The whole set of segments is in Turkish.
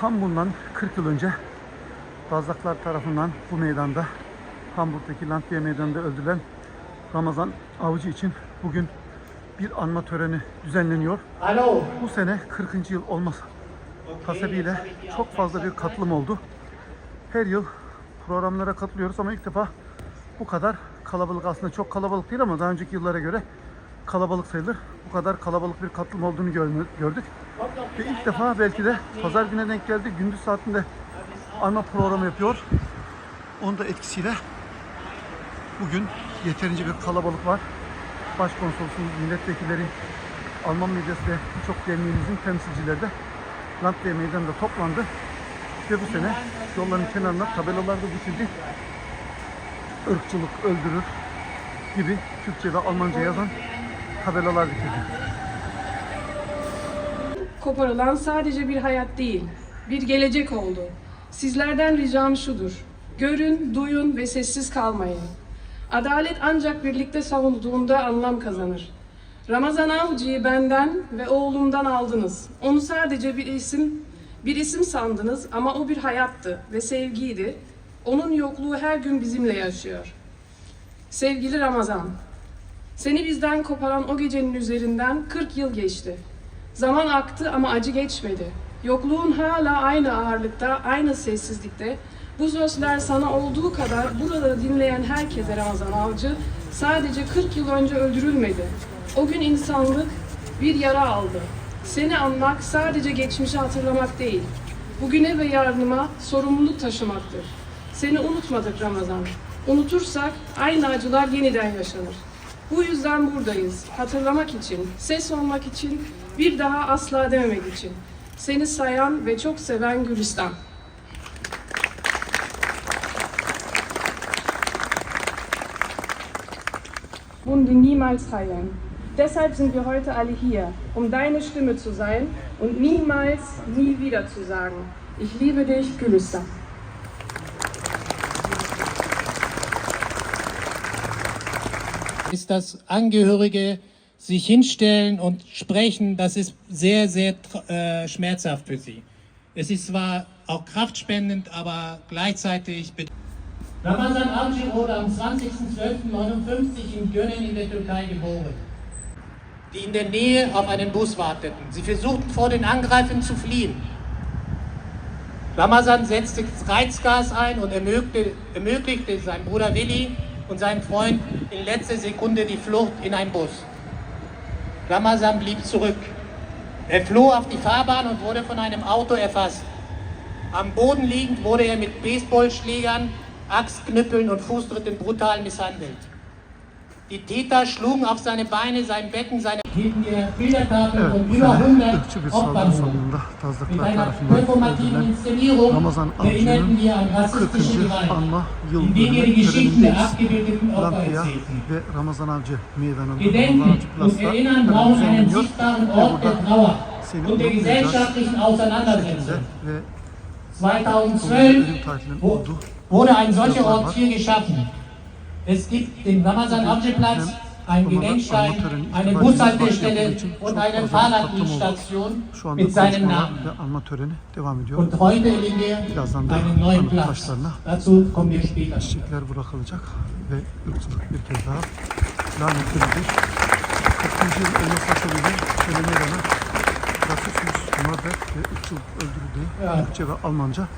Tam bundan 40 yıl önce Kazaklar tarafından bu meydanda Hamburg'daki Landwehr Meydanı'nda öldürülen Ramazan Avcı için bugün bir anma töreni düzenleniyor. Hallo. Bu sene 40. yıl olması hasebiyle çok fazla bir katılım oldu. Her yıl programlara katılıyoruz ama ilk defa bu kadar kalabalık aslında çok kalabalık değil ama daha önceki yıllara göre kalabalık sayılır. Bu kadar kalabalık bir katılım olduğunu gördük. Ve ilk defa belki de pazar güne denk geldi. Gündüz saatinde ana programı yapıyor. Onun da etkisiyle bugün yeterince bir kalabalık var. Başkonsolosumuz, milletvekilleri, Alman medyası ve birçok derneğimizin temsilcileri de Landwehr Meydanı'nda toplandı. Ve bu sene yolların kenarına tabelalar da dikildi. Irkçılık öldürür gibi Türkçe ve Almanca yazan tabelalar dikildi. Koparılan sadece bir hayat değil, bir gelecek oldu. Sizlerden ricam şudur. Görün, duyun ve sessiz kalmayın. Adalet ancak birlikte savunduğunda anlam kazanır. Ramazan Avcı'yı benden ve oğlumdan aldınız. Onu sadece bir isim, bir isim sandınız ama o bir hayattı ve sevgiydi. Onun yokluğu her gün bizimle yaşıyor. Sevgili Ramazan, seni bizden koparan o gecenin üzerinden 40 yıl geçti. Zaman aktı ama acı geçmedi. Yokluğun hala aynı ağırlıkta, aynı sessizlikte. Bu sözler sana olduğu kadar burada dinleyen herkese Ramazan Avcı sadece 40 yıl önce öldürülmedi. O gün insanlık bir yara aldı. Seni anmak sadece geçmişi hatırlamak değil. Bugüne ve yarınıma sorumluluk taşımaktır. Seni unutmadık Ramazan. Unutursak aynı acılar yeniden yaşanır. Bu yüzden buradayız. Hatırlamak için, ses olmak için, bir daha asla dememek için. Seni sayan ve çok seven Gülistan. Wunde niemals heilen. Deshalb sind wir heute alle hier, um deine Stimme zu sein und niemals, nie wieder zu sagen, ich liebe dich, Gülistan. Ist, dass Angehörige sich hinstellen und sprechen, das ist sehr, sehr äh, schmerzhaft für sie. Es ist zwar auch kraftspendend, aber gleichzeitig... Ramazan Avcı wurde am 20.12.59 in Gönen in der Türkei geboren, die in der Nähe auf einen Bus warteten. Sie versuchten vor den Angreifern zu fliehen. Ramazan setzte Reizgas ein und ermöglichte, ermöglichte seinem Bruder Willi und seinem Freund in letzter Sekunde die Flucht in einen Bus. Ramazan blieb zurück. Er floh auf die Fahrbahn und wurde von einem Auto erfasst. Am Boden liegend wurde er mit Baseballschlägern, Axtknüppeln und Fußtritten brutal misshandelt. Die Täter schlugen auf seine Beine, sein Becken, seine... Geben wir Bildertafeln von über 100 Opfern Mit einer performativen Inszenierung erinnerten wir an rassistische Gewalt, indem wir die Geschichten der abgebildeten Opfer erzählten. Gedenken und Erinnern brauchen einen sichtbaren Ort der Trauer und der gesellschaftlichen Auseinandersetzung. 2012 wurde ein solcher Ort hier geschaffen. Es gibt den Ramazan Avcı Platz, einen Gedenkstein, eine Bushaltestelle und eine anda mit seinem Namen. Und heute erleben wir einen neuen Platz. Dazu kommen wir später. ve ırkçılık bir kez daha lanetlenecek. 40. yıl olması hasebiyle Şöyle Meydan'a rasismus, muhabbet ve ırkçılık öldürüldüğü. Türkçe ve Almanca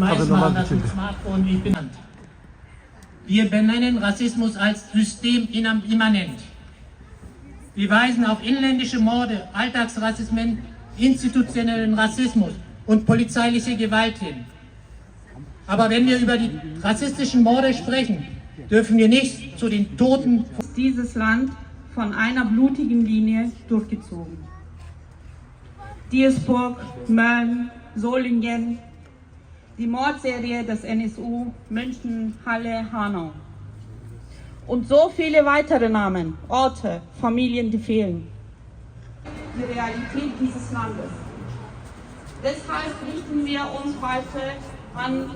Tabelalar haben Wir benennen Rassismus als systemimmanent. Wir weisen auf inländische Morde, Alltagsrassismen, institutionellen Rassismus und polizeiliche Gewalt hin. Aber wenn wir über die rassistischen Morde sprechen, dürfen wir nicht zu den Toten dieses Land von einer blutigen Linie durchgezogen. Diersburg, Mölln, Solingen, die Mordserie des NSU, München, Halle, Hanau. Und so viele weitere Namen, Orte, Familien, die fehlen. Die Realität dieses Landes. Deshalb richten wir uns heute an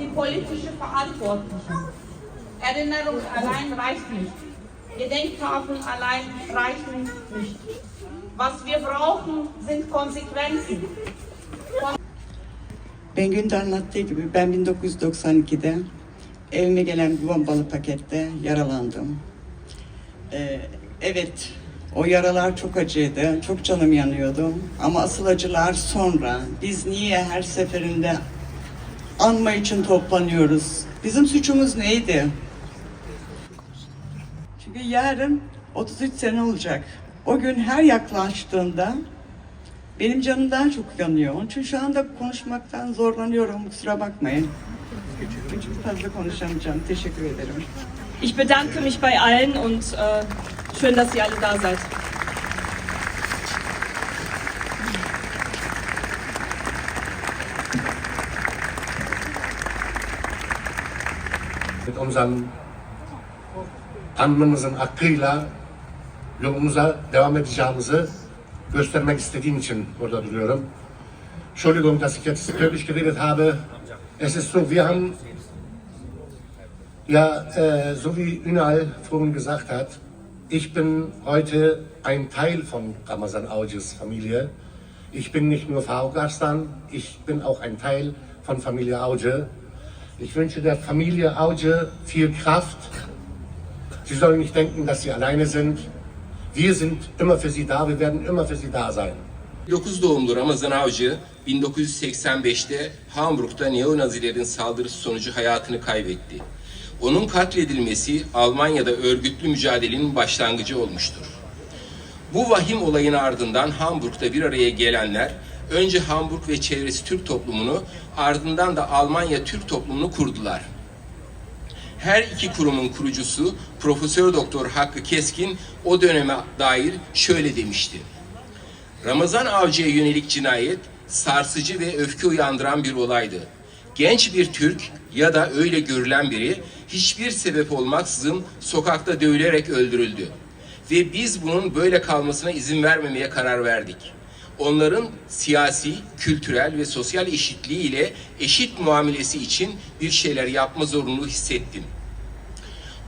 die politische Verantwortlichen. Erinnerung allein reicht nicht. Gedenktafeln allein reichen nicht. Was wir brauchen, sind Konsequenzen. Bengü'nün de anlattığı gibi ben 1992'de evime gelen bombalı pakette yaralandım. Ee, evet, o yaralar çok acıydı, çok canım yanıyordu. Ama asıl acılar sonra. Biz niye her seferinde anma için toplanıyoruz? Bizim suçumuz neydi? Çünkü yarın 33 sene olacak. O gün her yaklaştığında benim canım daha çok yanıyor. Onun için şu anda konuşmaktan zorlanıyorum. Kusura bakmayın. Çok fazla konuşamayacağım. Teşekkür ederim. Ich bedanke mich bei allen und äh, schön, dass ihr alle da seid. mit unserem anmamızın hakkıyla yolumuza devam edeceğimizi göstermek istediğim için burada duruyorum. Entschuldigung, dass ich jetzt wirklich geredet habe. Es ist so, wir haben ja, äh, so wie Ünal vorhin gesagt hat, ich bin heute ein Teil von Ramazan Aucı's Familie. Ich bin nicht nur Faruk Arslan, ich bin auch ein Teil von Familie Aucı. Ich wünsche der Familie Auge viel Kraft. Sie sollen nicht denken, dass sie alleine sind. Wir sind immer für sie da, wir werden immer für sie da sein. 9 doğumlu Ramazan Avcı 1985'te Hamburg'da neonazilerin saldırısı sonucu hayatını kaybetti. Onun katledilmesi Almanya'da örgütlü mücadelenin başlangıcı olmuştur. Bu vahim olayın ardından Hamburg'da bir araya gelenler önce Hamburg ve çevresi Türk toplumunu ardından da Almanya Türk toplumunu kurdular. Her iki kurumun kurucusu Profesör Doktor Hakkı Keskin o döneme dair şöyle demişti. Ramazan Avcı'ya yönelik cinayet sarsıcı ve öfke uyandıran bir olaydı. Genç bir Türk ya da öyle görülen biri hiçbir sebep olmaksızın sokakta dövülerek öldürüldü. Ve biz bunun böyle kalmasına izin vermemeye karar verdik. Onların siyasi, kültürel ve sosyal eşitliği ile eşit muamelesi için bir şeyler yapma zorunluluğu hissettim.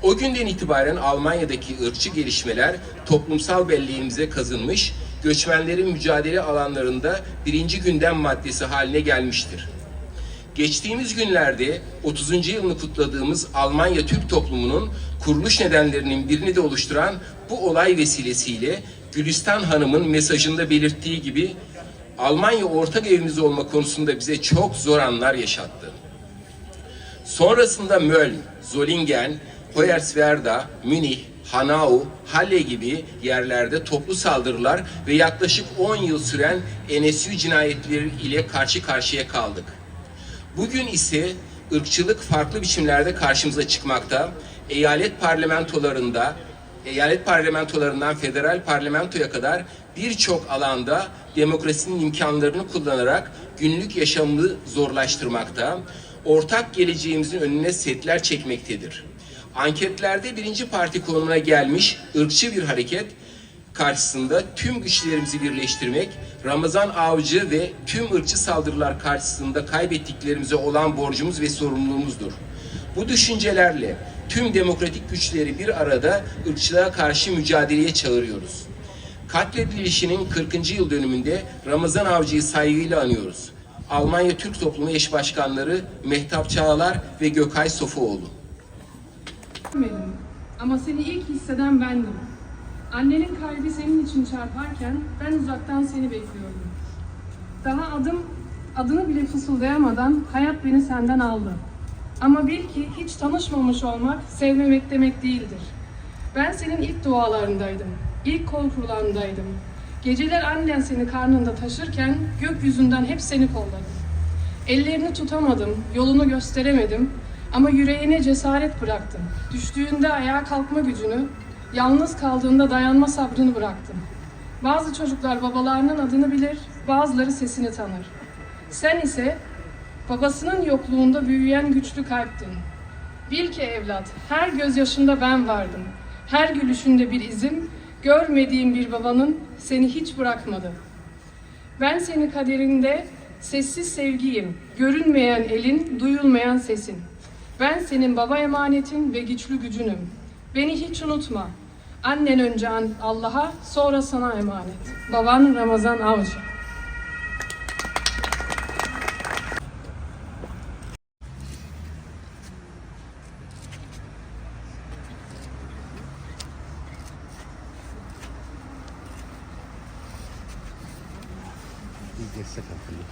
O günden itibaren Almanya'daki ırkçı gelişmeler toplumsal belleğimize kazınmış, göçmenlerin mücadele alanlarında birinci gündem maddesi haline gelmiştir. Geçtiğimiz günlerde 30. yılını kutladığımız Almanya Türk toplumunun kuruluş nedenlerinin birini de oluşturan bu olay vesilesiyle Gülistan Hanım'ın mesajında belirttiği gibi Almanya ortak evimiz olma konusunda bize çok zor anlar yaşattı. Sonrasında Mölln, Zollingen, Hoyerswerda, Münih, Hanau, Halle gibi yerlerde toplu saldırılar ve yaklaşık 10 yıl süren NSU cinayetleri ile karşı karşıya kaldık. Bugün ise ırkçılık farklı biçimlerde karşımıza çıkmakta. Eyalet parlamentolarında, eyalet parlamentolarından federal parlamentoya kadar birçok alanda demokrasinin imkanlarını kullanarak günlük yaşamını zorlaştırmakta, ortak geleceğimizin önüne setler çekmektedir. Anketlerde birinci parti konumuna gelmiş ırkçı bir hareket karşısında tüm güçlerimizi birleştirmek, Ramazan Avcı ve tüm ırkçı saldırılar karşısında kaybettiklerimize olan borcumuz ve sorumluluğumuzdur. Bu düşüncelerle tüm demokratik güçleri bir arada ırkçılığa karşı mücadeleye çağırıyoruz. Katledilişinin 40. yıl dönümünde Ramazan Avcı'yı saygıyla anıyoruz. Almanya Türk Toplumu Eş Başkanları Mehtap Çağlar ve Gökay Sofuoğlu. Ama seni ilk hisseden bendim. Annenin kalbi senin için çarparken ben uzaktan seni bekliyordum. Daha adım, adını bile fısıldayamadan hayat beni senden aldı. Ama bil ki hiç tanışmamış olmak sevmemek demek değildir. Ben senin ilk dualarındaydım, ilk kol kurulandaydım. Geceler annen seni karnında taşırken gökyüzünden hep seni kolladım. Ellerini tutamadım, yolunu gösteremedim ama yüreğine cesaret bıraktım. Düştüğünde ayağa kalkma gücünü, yalnız kaldığında dayanma sabrını bıraktım. Bazı çocuklar babalarının adını bilir, bazıları sesini tanır. Sen ise babasının yokluğunda büyüyen güçlü kalptin. Bil ki evlat, her gözyaşında ben vardım. Her gülüşünde bir izim, görmediğim bir babanın seni hiç bırakmadı. Ben senin kaderinde sessiz sevgiyim, görünmeyen elin, duyulmayan sesin. Ben senin baba emanetin ve güçlü gücünüm. Beni hiç unutma. Annen önce Allah'a, sonra sana emanet. Baban Ramazan Avcı. kesin hakkında.